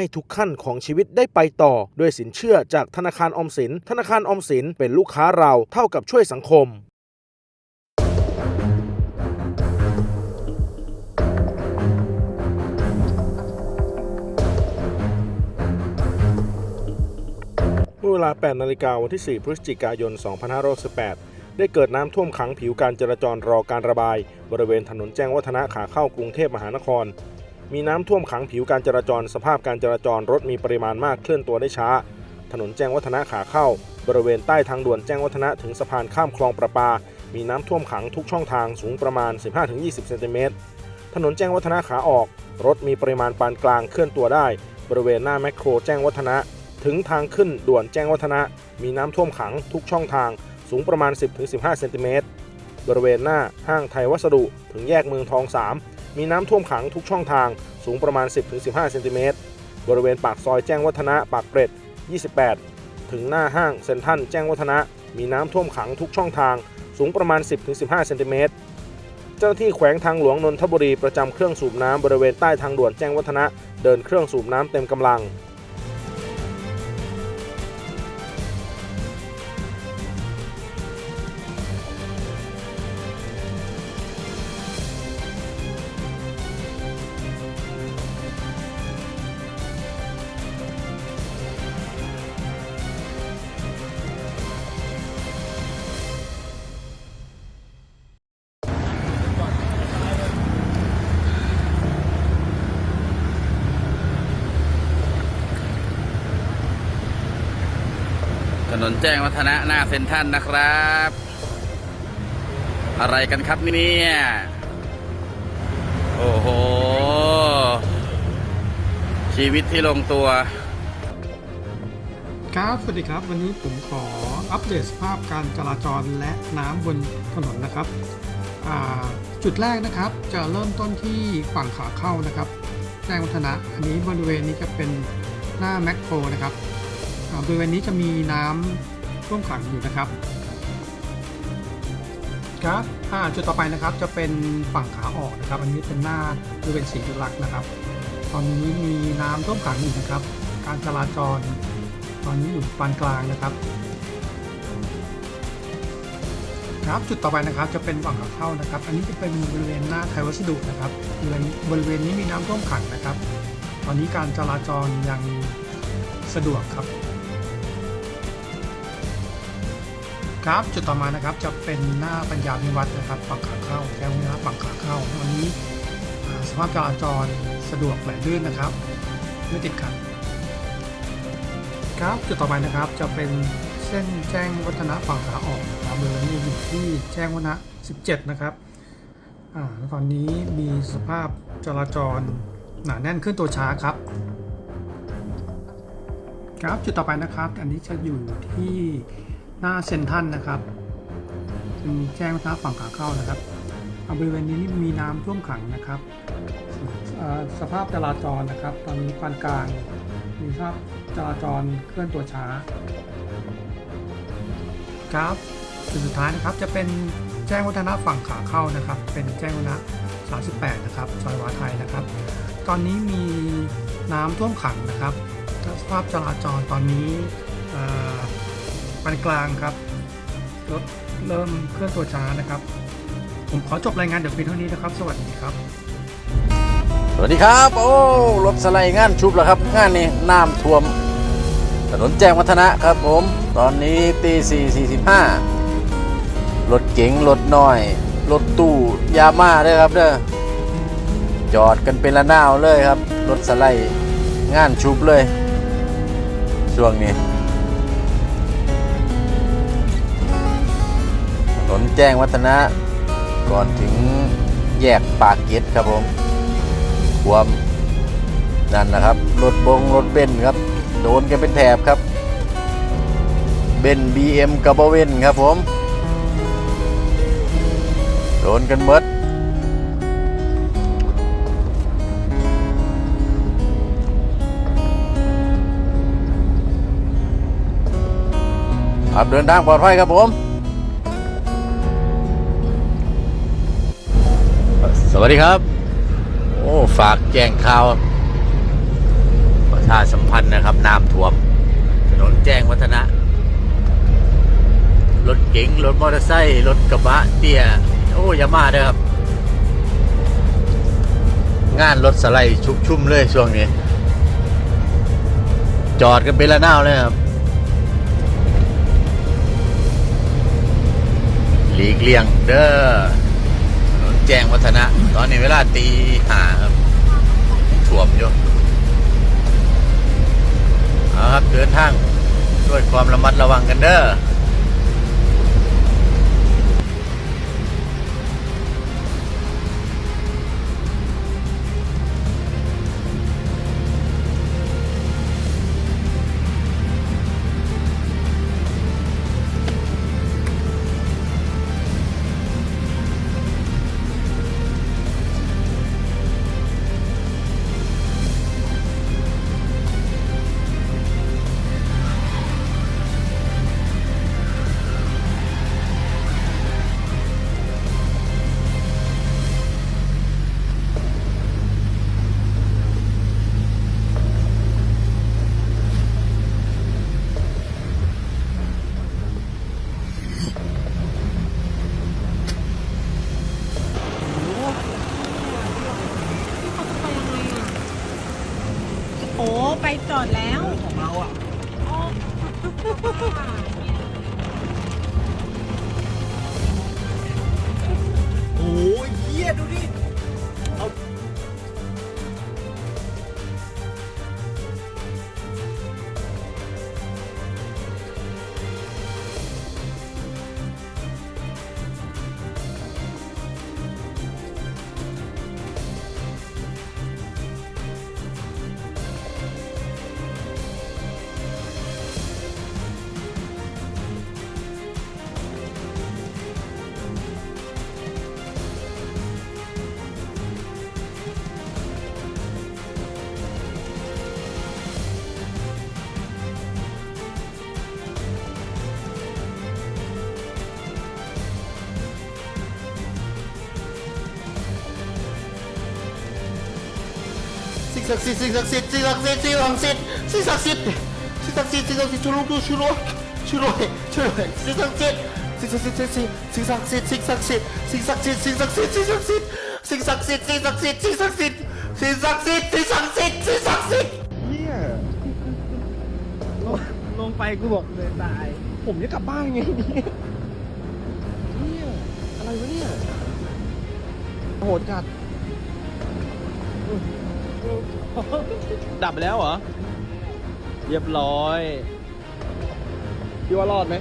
ให้ทุกขั้นของชีวิตได้ไปต่อ ด้วยสินเชื่อจากธนาคารออมสิน ธนาคารออมสินเป็นลูกค้าเราเท่ากับช่วยสังคมเมื่อเวลา 8 นาฬิกาวันที่ 4 พฤศจิกายน 2518 ได้เกิดน้ำท่วมขังผิวการจราจรรอการระบาย บริเวณถนนแจ้งวัฒนะขาเข้ากรุงเทพมหานคร มีน้ำท่วมขังผิวการจราจร สภาพการจราจรรถมีปริมาณมากเคลื่อนตัวได้ช้า ถนนแจ้งวัฒนะขาเข้า บริเวณใต้ทางด่วนแจ้งวัฒนะถึงสะพานข้ามคลองประปา มีน้ำท่วมขังทุกช่องทางสูงประมาณ 15-20 เซนติเมตร ถนนแจ้งวัฒนะขาออก รถมีปริมาณปานกลางเคลื่อนตัวได้ บริเวณหน้าแมคโครแจ้งวัฒนะ ถึงทางขึ้นด่วนแจ้งวัฒนะ มีน้ำท่วมขังทุกช่องทางสูงประมาณ 10-15 เซนติเมตร บริเวณหน้าห้างไทยวัสดุถึงแยกเมืองทอง 3 มีน้ำท่วมขังทุกช่องทางสูงประมาณ 10-15 เซนติเมตร บริเวณปากซอยแจ้งวัฒนะปากเกร็ด 28 ถึงหน้าห้างเซ็นทรัลแจ้งวัฒนะ มีน้ำท่วมขังทุกช่องทางสูงประมาณ 10-15 เซนติเมตร เจ้าหน้าที่แขวงทางหลวงนนทบุรีประจำเครื่องสูบน้ำบริเวณใต้ทางด่วนแจ้งวัฒนะ เดินเครื่องสูบน้ำเต็มกำลัง นนแจ้งวัฒนะหน้าเซ็นทรัลนะครับ อะไรกันครับเนี่ย โอ้โห ชีวิตที่ลงตัว ครับ สวัสดีครับ วันนี้ผมขออัปเดตสภาพการจราจรและน้ำบนถนนนะครับ จุดแรกนะครับจะเริ่มต้นที่ฝั่งขาเข้านะครับ แจ้งวัฒนะ อันนี้บริเวณนี้จะเป็นหน้าแมคโครนะครับ บริเวณนี้จะมีน้ำท่วมขังอยู่นะครับครับจุดต่อไปนะครับจะเป็นฝั่งขาออกนะครับ อันนี้เป็นหน้าบริเวณสีจุลักษ์นะครับ ตอนนี้มีน้ำท่วมขังอยู่นะครับ การจราจร ตอนนี้อยู่ปานกลางนะครับ ครับจุดต่อไปนะครับจะเป็นฝั่งขาเข้านะครับ อันนี้จะเป็นบริเวณหน้าไทยวัสดุนะครับบริเวณบริเวณนี้มีน้ำท่วมขังนะครับ ตอนนี้การจราจรยังสะดวกครับ ครับจุดต่อมานะครับจะเป็นหน้าปัญญาวิวัฒน์นะครับฝั่งขาเข้าแก้วน้าฝั่งขาเข้าตอนนี้อ่าสภาพจราจรสะดวกไหลลื่นนะครับ ไม่ติดขัดครับจุดต่อไปนะครับจะเป็นเส้นแจ้งวัฒนะฝั่งขาออกนะครับบริเวณนี้อยู่ที่แจ้งวัฒนะ 17 นะครับอ่าแล้วตอนนี้มีสภาพจราจรหนาแน่นขึ้นตัวช้าครับ ครับจุดต่อไปนะครับ อันนี้จะอยู่ที่ หน้าเซนทันนะครับเป็นแจ้งวัฒนะฝั่งขาเข้านะครับอ่าบริเวณนี้นี่มีน้ำท่วมขังนะครับสภาพจราจรนะครับ ตอนนี้ปานกลางมีสภาพจราจรเคลื่อนตัวช้า ครับจุดสุดท้ายนะครับจะเป็นแจ้งวัฒนะฝั่งขาเข้านะครับ เป็นแจ้งวัฒนะ 38 นะครับซอยวาไทยนะครับ ตอนนี้มีน้ำท่วมขังนะครับสภาพจราจรตอนนี้ ปานกลางครับรถเริ่มเคลื่อนตัวช้านะครับ ผมขอจบรายงานเดี๋ยวเพียงเท่านี้นะครับ สวัสดีครับ สวัสดีครับ โอ้รถสไลด์งานชุบแล้วครับ งานนี้น้ำท่วม ถนนแจ้งวัฒนะครับผม ตอนนี้ตีสี่สี่สิบห้ารถเก๋งรถน้อย รถตู้ยาม่าด้วยครับเด้อจอดกันเป็นละนาวเลยครับ รถสไลด์งานชุบเลย ช่วงนี้ นแจ้งวัฒนะ ก่อนถึงแยกปากเกร็ดครับผมความนั่นนะครับ รถบงรถเบนครับ โดนกันเป็นแถบครับ เบนบีเอ็มกับบเวนครับผม โดนกันเมดครับเดินทางปลอดภัยครับผม สวัสดีครับ โอ้ฝากแจ้งข่าวประชาสัมพันธ์นะครับน้ำท่วม ถนนแจ้งวัฒนะ รถเก๋งรถมอเตอร์ไซค์รถกระบะเตี้ย โอ้ยามาเด้อครับ งานรถสไลด์ชุกชุ่มเลยช่วงนี้ จอดกันเป็นละนาวเลยครับหลีกเลี่ยงเด้อ แจ้งวัฒนะ ตอนนี้เวลาตีห้าครับถ่วมอยู่เอาครับเดินทางด้วยความระมัดระวังกันเด้อ ศักดิ์สิทธิ์สิ่งศักดิ์สิทธิ์สิ่งศักดิ์สิทธิ์สิ่งศักดิ์สิทธิ์สิ่งศักดิ์สิทธิ์สิ่งศักดิ์สิทธิ์สิ่งศักดิ์สิทธิ์ช่วยลูกด้วยช่วยด้วยช่วยด้วยช่วยด้วยสิ่งศักดิ์สิทธิ์สิ่งศักดิ์สิทธิ์สิ่งศักดิ์สิทธิ์สิ่งศักดิ์สิทธิ์สิ่งศักดิ์สิทธิ์สิ่งศักดิ์สิทธิ์สิ่งศักดิ์สิทธิ์สิ่งศักดิ์สิทธิ์สิ่งศักดิ์สิทธิ์สิ่งศักดิ์สิทธิ์สิ่งศักดิ์สิทธิ์สิ่งศักดิ์สิทธิ์สิ่งศักดิ์สิทธิ์เฮียลงลงไปกูบอกเลยตาย ผมจะกลับบ้านไงเนี่ยเฮียอะไรวะเนี่ยโหดจัด ดับไปแล้วเหรอ เรียบร้อยพี่ว่ารอดไหม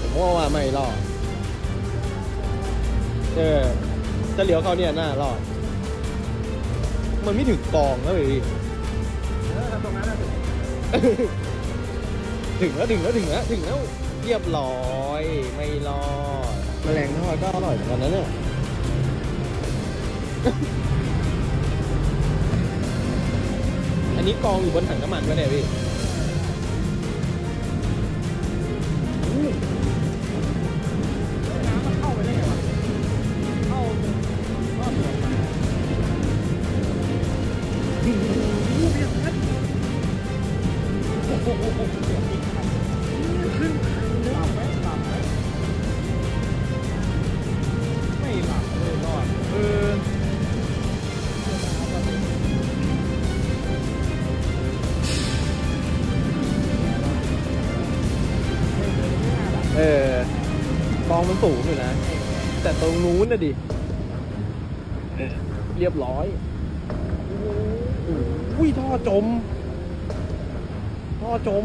ผมว่าว่าไม่รอดเออจะเหลียวเขาเนี่ยน่ารอด มันไม่ถึงกองแล้วเลยพี่ถึงแล้วถึงแล้วถึงแล้วถึงแล้วเรียบร้อยไม่รอดแมลงทอดก็อร่อยเหมือนกันนะเนี่ย อันนี้กองอยู่บนถังน้ำมันไว้เนี่ยพี่น้ำมันเข้าไปได้ไงวะเข้าเข้าไปขึ้ ออกองมันสูงอยู่นะ แต่ตรงนู้นน่ะดิเรียบร้อยโอ้โหอุ้ยท่อจม ท่อจม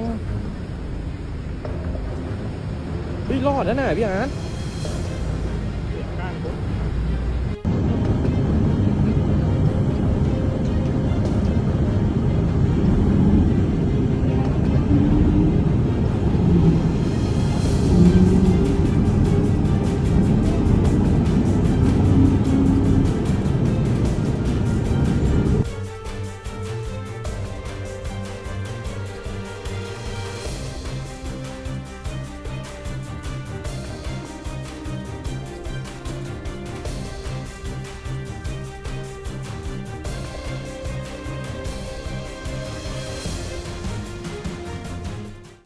เฮ้ยรอดแล้วนะพี่อาร์ต